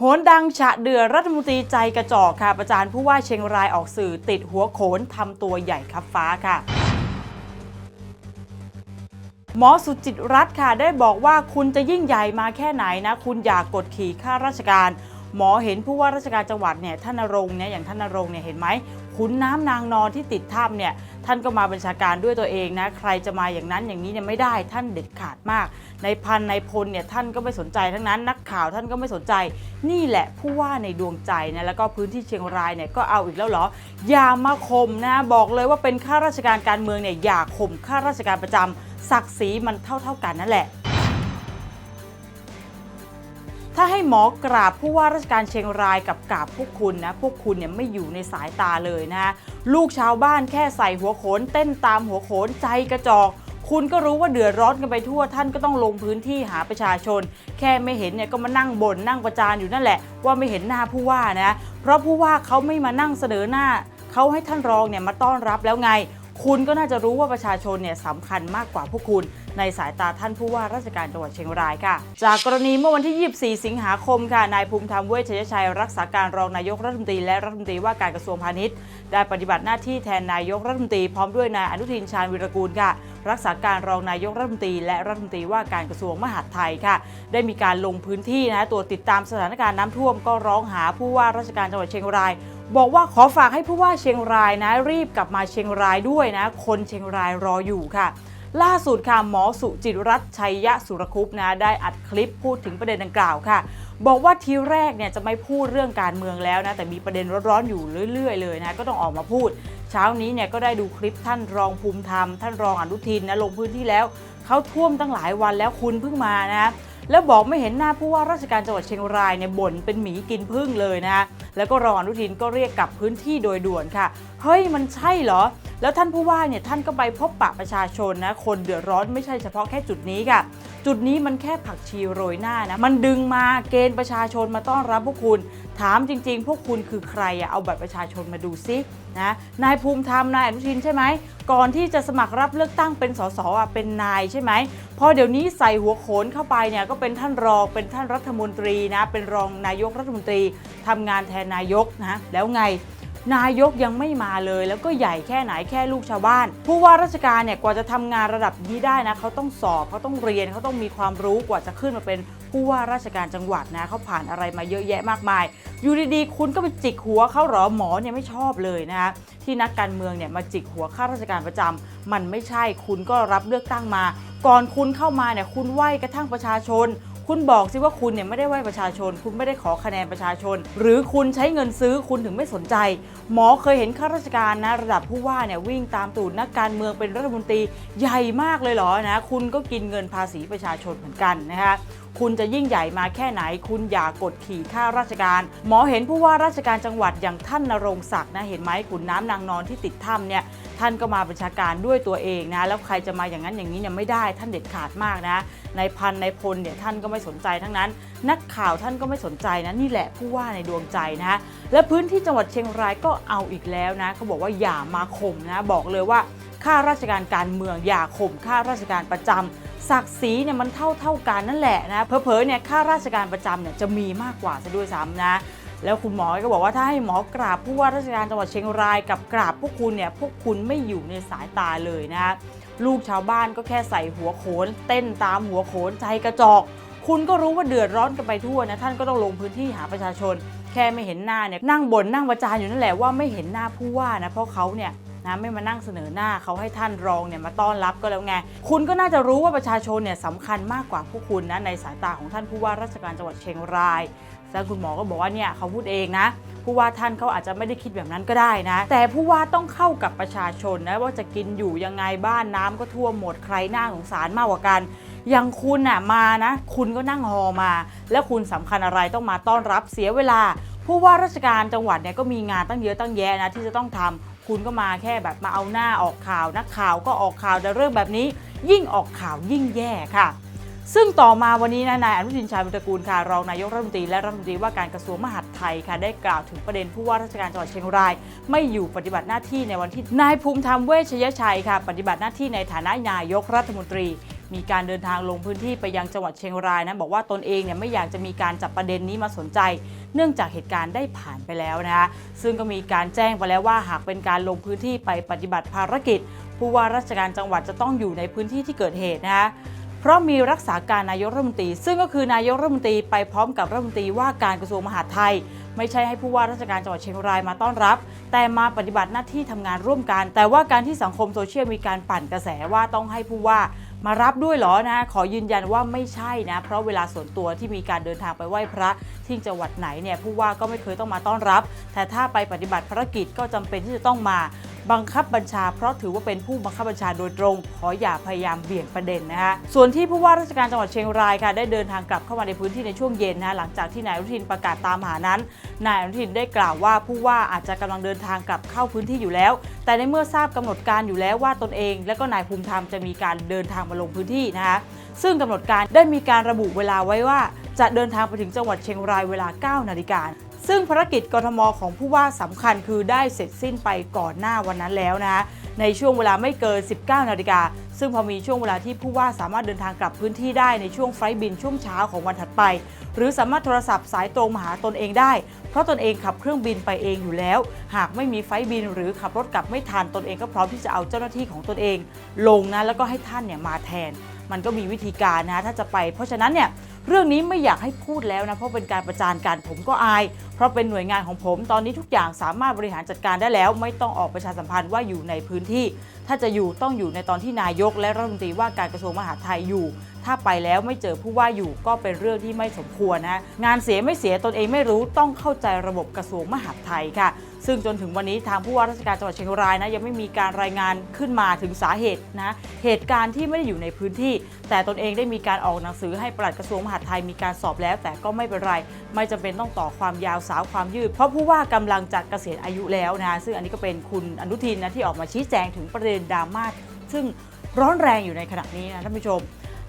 โหนดังฉะเดือรัฐมนตรีใจกระจอกค่ะ ประจานผู้ว่าเชียงรายออกสื่อติดหัวโขนทำตัวใหญ่ครับฟ้าค่ะ หมอสุจิตรัตน์ค่ะได้บอกว่าคุณจะยิ่งใหญ่มาแค่ไหนนะ คุณอยากกดขี่ข้าราชการ หมอเห็นผู้ว่าราชการจังหวัดเนี่ยท่านนรงเนี่ยอย่างท่านนรงเนี่ยเห็นไหม ขุนน้ำนางนอนที่ติดถ้ำเนี่ยท่านก็มาบัญชาการด้วยตัวเองนะใครจะมาอย่างนั้นอย่างนี้เนี่ยไม่ได้ท่านเด็ดขาดมาก ในพันในพลเนี่ยท่านก็ไม่สนใจทั้งนั้น นักข่าวท่านก็ไม่สนใจ นี่แหละผู้ว่าในดวงใจนะแล้วก็พื้นที่เชียงรายเนี่ยก็เอาอีกแล้วเหรออย่ามาข่มนะบอกเลยว่าเป็นข้าราชการการเมืองเนี่ยอย่าข่มข้าราชการประจำศักดิ์ศรีมันเท่าๆกันนั่นแหละ ถ้าให้หมอกราบผู้ว่าราชการเชียงรายกับกราบพวกคุณนะ พวกคุณเนี่ยไม่อยู่ในสายตาเลยนะ ลูกชาวบ้านแค่ใส่หัวโขน เต้นตามหัวโขนใจกระจอกคุณก็รู้ว่าเดือดร้อนกันไปทั่วท่านก็ต้องลงพื้นที่หาประชาชน แค่ไม่เห็นเนี่ยก็มานั่งบ่นนั่งประจานอยู่นั่นแหละ ว่าไม่เห็นหน้าผู้ว่านะ เพราะผู้ว่าเขาไม่มานั่งเสนอหน้า เขาให้ท่านรองเนี่ยมาต้อนรับแล้วไง คุณก็น่าจะรู้ว่าประชาชนเนี่ยสำคัญมากกว่าพวกคุณ ในสายตาท่านผู้ว่าราชการจังหวัดเชียงรายค่ะ จากกรณีเมื่อวันที่ 24 สิงหาคมค่ะนายภูมิธรรมเวชยชัย รักษาการรองนายกรัฐมนตรีและรัฐมนตรีว่าการกระทรวงพาณิชย์ ได้ปฏิบัติหน้าที่แทนนายกรัฐมนตรีพร้อมด้วยนายอนุทินชาญวิรกูลค่ะ รักษาการรองนายกรัฐมนตรีและรัฐมนตรีว่าการกระทรวงมหาดไทยค่ะ ได้มีการลงพื้นที่นะตรวจติดตามสถานการณ์น้ำท่วมก็ร้องหาผู้ว่าราชการจังหวัดเชียงรายบอกว่าขอฝากให้ผู้ว่าเชียงรายนะรีบกลับมาเชียงรายด้วยนะ คนเชียงรายรออยู่ค่ะ ล่าสุดค่ะหมอสุจิตรัตน์ชัยยะสุรคุปนะได้อัดคลิปพูดถึงประเด็นดังกล่าวค่ะ บอกว่าทีแรกเนี่ยจะไม่พูดเรื่องการเมืองแล้วนะแต่มีประเด็นร้อนๆอยู่เรื่อย ๆ เลยนะก็ต้องออกมาพูด เช้านี้เนี่ยก็ได้ดูคลิปท่านรองภูมิธรรม ท่านรองอนุทินนะลงพื้นที่แล้วเขาท่วมตั้งหลายวันแล้วคุณเพิ่งมานะแล้วบอกไม่เห็นหน้าผู้ว่าราชการจังหวัดเชียงรายเนี่ยบ่นเป็นหมีกินพึ่งเลยนะแล้วก็รองอนุทินก็เรียกกลับพื้นที่โดยด่วนค่ะเฮ้ยมันใช่เหรอ แล้วท่านผู้ว่าเนี่ยท่านก็ไปพบปะประชาชนนะคนเดือดร้อนไม่ใช่เฉพาะแค่จุดนี้ค่ะ จุดนี้มันแค่ผักชีโรยหน้านะมันดึงมาเกณฑ์ประชาชนมาต้อนรับพวกคุณ ถามจริง ๆ พวกคุณคือใครอะเอาบัตรประชาชนมาดูซินะนายภูมิธรรมนายอนุทินใช่ไหมก่อนที่จะสมัครรับเลือกตั้งเป็นสสอะเป็นนายใช่ไหมพอเดี๋ยวนี้ใส่หัวโขนเข้าไปเนี่ยก็เป็นท่านรองเป็นท่านรัฐมนตรีนะเป็นรองนายกรัฐมนตรีทำงานแทนนายกนะแล้วไง นายกยังไม่มาเลย แล้วก็ใหญ่แค่ไหนแค่ลูกชาวบ้าน ผู้ว่าราชการเนี่ยกว่าจะทำงานระดับนี้ได้นะเขาต้องสอบเขาต้องเรียนเขาต้องมีความรู้กว่าจะขึ้นมาเป็นผู้ว่าราชการจังหวัดนะเขาผ่านอะไรมาเยอะแยะมากมาย อยู่ดีๆคุณก็ไปจิกหัวเขาหรอหมอเนี่ยไม่ชอบเลยนะคะที่นักการเมืองเนี่ยมาจิกหัวข้าราชการประจำมันไม่ใช่คุณก็รับเลือกตั้งมา ก่อนคุณเข้ามาเนี่ยคุณไหวกระทั่งประชาชน คุณบอกสิว่าคุณเนี่ยไม่ได้ไหว้ประชาชน คุณไม่ได้ขอคะแนนประชาชน หรือคุณใช้เงินซื้อคุณถึงไม่สนใจ หมอเคยเห็นข้าราชการนะระดับผู้ว่าเนี่ยวิ่งตามตูดนักการเมืองเป็นรัฐมนตรีใหญ่มากเลยเหรอนะคุณก็กินเงินภาษีประชาชนเหมือนกันนะคะ คุณจะยิ่งใหญ่มาแค่ไหน คุณอย่ากดขี่ข้าราชการ หมอเห็นผู้ว่าราชการจังหวัดอย่างท่านนรงศักดิ์นะเห็นไหมขุนน้ำนางนอนที่ติดถ้ำเนี่ยท่านก็มาบัญชาการด้วยตัวเองนะ แล้วใครจะมาอย่างนั้นอย่างนี้เนี่ยไม่ได้ท่านเด็ดขาดมากนะในพันในพลเนี่ยท่านก็ไม่สนใจทั้งนั้น นักข่าวท่านก็ไม่สนใจนะนี่แหละผู้ว่าในดวงใจนะและพื้นที่จังหวัดเชียงรายก็เอาอีกแล้วนะเขาบอกว่าอย่ามาข่มนะ บอกเลยว่าข้าราชการการเมืองอย่าข่มข้าราชการประจำ ศักดิ์ศรีเนี่ยมันเท่าเท่ากันนั่นแหละนะเผลอเนี่ยข้าราชการประจำเนี่ยจะมีมากกว่าซะด้วยซ้ำนะแล้วคุณหมอก็บอกว่าถ้าให้หมอกราบผู้ว่าราชการจังหวัดเชียงรายกับกราบพวกคุณเนี่ยพวกคุณไม่อยู่ในสายตาเลยนะลูกชาวบ้านก็แค่ใส่หัวโขน เต้นตามหัวโขนใจกระจอก คุณก็รู้ว่าเดือดร้อนกันไปทั่วนะท่านก็ต้องลงพื้นที่หาประชาชน แค่ไม่เห็นหน้าเนี่ยนั่งบ่นนั่งประจานอยู่นั่นแหละว่าไม่เห็นหน้าผู้ว่านะเพราะเขาเนี่ย นะไม่มานั่งเสนอหน้าเขาให้ท่านรองเนี่ยมาต้อนรับก็แล้วไง คุณก็น่าจะรู้ว่าประชาชนเนี่ยสำคัญมากกว่าพวกคุณนะในสายตาของท่านผู้ว่าราชการจังหวัดเชียงรายซึ่งคุณหมอก็บอกว่าเนี่ยเขาพูดเองนะผู้ว่าท่านเขาอาจจะไม่ได้คิดแบบนั้นก็ได้นะ แต่ผู้ว่าต้องเข้ากับประชาชนนะว่าจะกินอยู่ยังไงบ้านน้ำก็ท่วมหมดใครหน่าสงสารมากกว่ากันอย่างคุณน่ะมานะ คุณก็นั่งฮอมา แล้วคุณสำคัญอะไรต้องมาต้อนรับเสียเวลา ผู้ว่าราชการจังหวัดเนี่ยก็มีงานตั้งเยอะตั้งแยะนะที่จะต้องทำ คุณก็มาแค่แบบมาเอาหน้าออกข่าวนักข่าวก็ออกข่าวแต่เรื่องแบบนี้ ยิ่งออกข่าวยิ่งแย่ค่ะ ซึ่งต่อมาวันนี้นะนายอนุทินชาญวิรกูลค่ะรองนายกรัฐมนตรีและรัฐมนตรีว่าการกระทรวงมหาดไทยค่ะได้กล่าวถึงประเด็นผู้ว่าราชการจังหวัดเชียงราย ไม่อยู่ปฏิบัติหน้าที่ในวันที่นายภูมิธรรมเวชยชัยค่ะ ปฏิบัติหน้าที่ในฐานะนายกรัฐมนตรี มีการเดินทางลงพื้นที่ไปยังจังหวัดเชียงรายนะบอกว่าตนเองเนี่ยไม่อยากจะมีการจับประเด็นนี้มาสนใจ เนื่องจากเหตุการณ์ได้ผ่านไปแล้วนะคะซึ่งก็มีการแจ้งไปแล้วว่าหากเป็นการลงพื้นที่ไปปฏิบัติภารกิจ ผู้ว่าราชการจังหวัดจะต้องอยู่ในพื้นที่ที่เกิดเหตุนะคะเพราะมีรักษาการนายกรัฐมนตรี ซึ่งก็คือนายกรัฐมนตรีไปพร้อมกับรัฐมนตรีว่าการกระทรวงมหาดไทยไม่ใช่ให้ผู้ว่าราชการจังหวัดเชียงรายมาต้อนรับ แต่มาปฏิบัติหน้าที่ทำงานร่วมกัน แต่ว่าการที่สังคมโซเชียลมีการปั่นกระแสว่าต้องให้ผู้ว่า มารับด้วยเหรอนะ ขอยืนยันว่าไม่ใช่นะ เพราะเวลาส่วนตัวที่มีการเดินทางไปไหว้พระที่จังหวัดไหนเนี่ยผู้ว่าก็ไม่เคยต้องมาต้อนรับ แต่ถ้าไปปฏิบัติภารกิจก็จำเป็นที่จะต้องมา บังคับบัญชา เพราะถือว่าเป็นผู้บังคับบัญชาโดยตรง ขออย่าพยายามเบี่ยงประเด็นนะคะส่วนที่ผู้ว่าราชการจังหวัดเชียงรายค่ะได้เดินทางกลับเข้ามาในพื้นที่ในช่วงเย็นนะหลังจากที่นายอนุทินประกาศตามหานั้น นายอนุทินได้กล่าวว่าผู้ว่าอาจจะกำลังเดินทางกลับเข้าพื้นที่อยู่แล้ว แต่ในเมื่อทราบกำหนดการอยู่แล้วว่าตนเอง และก็นายภูมิธรรมจะมีการเดินทางมาลงพื้นที่นะคะซึ่งกำหนดการได้มีการระบุเวลาไว้ว่าจะเดินทางไปถึงจังหวัดเชียงรายเวลา 9 นาฬิกา ซึ่งภารกิจกทมของผู้ว่าสำคัญคือได้เสร็จสิ้นไปก่อนหน้าวันนั้นแล้วนะในช่วงเวลาไม่เกิน 19 นาฬิกา ซึ่งพอมีช่วงเวลาที่ผู้ว่าสามารถเดินทางกลับพื้นที่ได้ในช่วงไฟบินช่วงเช้าของวันถัดไป หรือสามารถโทรศัพท์สายตรงมาหาตนเองได้ เพราะตนเองขับเครื่องบินไปเองอยู่แล้ว หากไม่มีไฟบินหรือขับรถกลับไม่ทันตนเองก็พร้อมที่จะเอาเจ้าหน้าที่ของตนเอง ลงนะแล้วก็ให้ท่านเนี่ยมาแทน มันก็มีวิธีการนะถ้าจะไป เพราะฉะนั้นเนี่ย เรื่องนี้ไม่อยากให้พูดแล้วนะเพราะเป็นการประจานการผมก็อาย เพราะเป็นหน่วยงานของผม ตอนนี้ทุกอย่างสามารถบริหารจัดการได้แล้ว ไม่ต้องออกประชาสัมพันธ์ว่าอยู่ในพื้นที่ ถ้าจะอยู่ต้องอยู่ในตอนที่นายก และรัฐมนตรีว่าการกระทรวงมหาดไทยอยู่ ถ้าไปแล้วไม่เจอผู้ว่าอยู่ก็เป็นเรื่องที่ไม่สมควรนะงานเสียไม่เสียตนเองไม่รู้ต้องเข้าใจระบบกระทรวงมหาดไทยค่ะ ซึ่งจนถึงวันนี้ทางผู้ว่าราชการจังหวัดเชียงรายนะยังไม่มีการรายงานขึ้นมาถึงสาเหตุนะเหตุการณ์ที่ไม่ได้อยู่ในพื้นที่ แต่ตนเองได้มีการออกหนังสือให้ปลัดกระทรวงมหาดไทยมีการสอบแล้ว แต่ก็ไม่เป็นไร ไม่จำเป็นต้องต่อความยาวสาวความยืด เพราะผู้ว่ากำลังจะเกษียณอายุแล้วนะซึ่งอันนี้ก็เป็นคุณอนุทินนะที่ออกมาชี้แจงถึงประเด็นดราม่าซึ่งร้อนแรงอยู่ในขณะนี้นะท่านผู้ชม